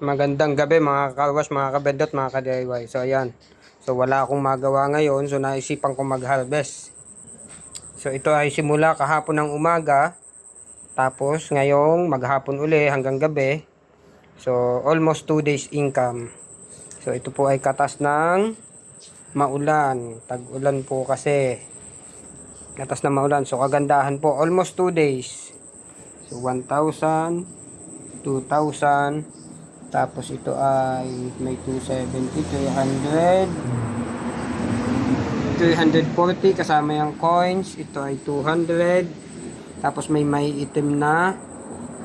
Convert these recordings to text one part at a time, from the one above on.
Magandang gabi mga kawas, mga kabendot, mga ka-DIY. So ayan. So wala akong magawa ngayon, so naisipan ko mag-harvest. So ito ay simula kahapon ng umaga, tapos ngayong maghapon uli hanggang gabi. So almost 2 days income. So ito po ay katas ng maulan. Tag-ulan po kasi. Katas ng maulan. So kagandahan po, almost 2 days. So 1,000, 2,000, tapos ito ay may 270, 300, 340 kasama yung coins. Ito ay 200. Tapos may may itim na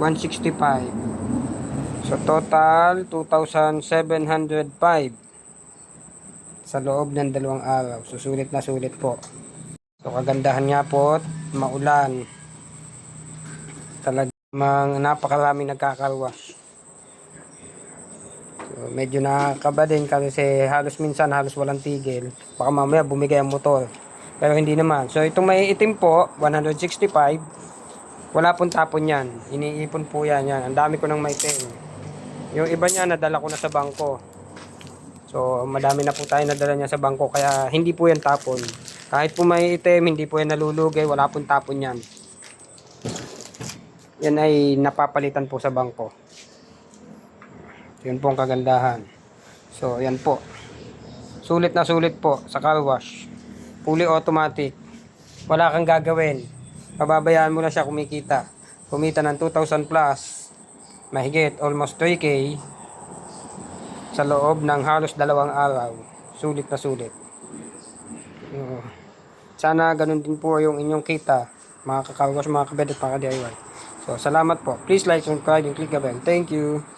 165. So total 2,705 sa loob ng dalawang araw. So sulit na sulit po. So kagandahan nga po, maulan. Talagang napakaraming nagkakarwash. Medyo nakakaba din kasi halos minsan halos walang tigil. Baka mamaya bumigay ang motor. Pero hindi naman. So itong may itim po, 165. Wala pong tapon yan. Iniipon po yan. yan. Ang dami ko ng maitim. Yung iba niya nadala ko na sa bangko. So madami na po tayo nadala niya sa bangko kaya hindi po yan tapon. Kahit po may itim, hindi po yan nalulugay. Wala pong tapon yan. Yan ay napapalitan po sa bangko. Yun po ang kagandahan. So, yan po. Sulit na sulit po sa car wash. Fully automatic. Wala kang gagawin. Pababayaan mo na siya kumikita. Kumita ng 2,000 plus. Mahigit, almost 3K. Sa loob ng halos dalawang araw. Sulit na sulit. Sana ganun din po yung inyong kita. Mga kakarwas, mga kabedot, mga ka-DIY. So, salamat po. Please like, subscribe, and click the bell. Thank you.